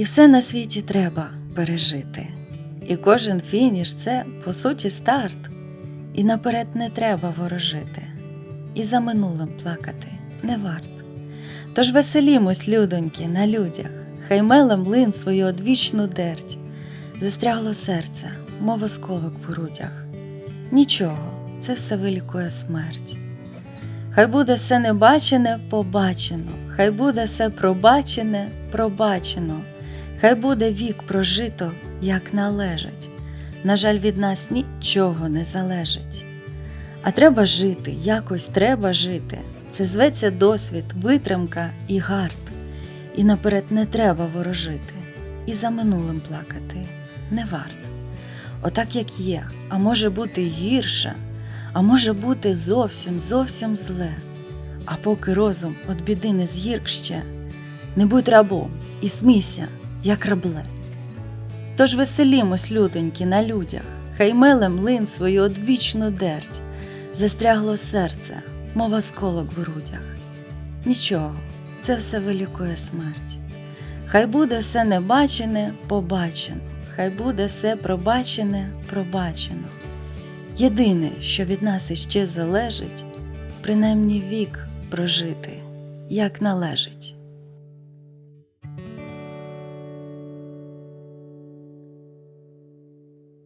І все на світі треба пережити. І кожен фініш це, по суті, старт. І наперед не треба ворожити, і за минулим плакати не варт. Тож веселімось, людоньки, на людях, хай меле млин свою одвічну дерть. Застрягло серце, мов осколок в грудях. Нічого, це все вилікує смерть. Хай буде все небачене побачено, хай буде все пробачене пробачено, хай буде вік прожито, як належить. На жаль, від нас нічого не залежить. А треба жити, якось треба жити. Це зветься досвід, витримка і гард. І наперед не треба ворожити, і за минулим плакати не варт. Отак як є, а може бути гірше, а може бути зовсім, зовсім зле. А поки розум від біди не згірк ще, не будь рабом і смійся, як рабле. Тож веселімось, людоньки, на людях, хай меле млин свою одвічну дерть, застрягло серце, мов осколок в грудях. Нічого, це все вилікує смерть. Хай буде все небачене побачено, хай буде все пробачене пробачено. Єдине, що від нас іще залежить, принаймні вік прожити, як належить.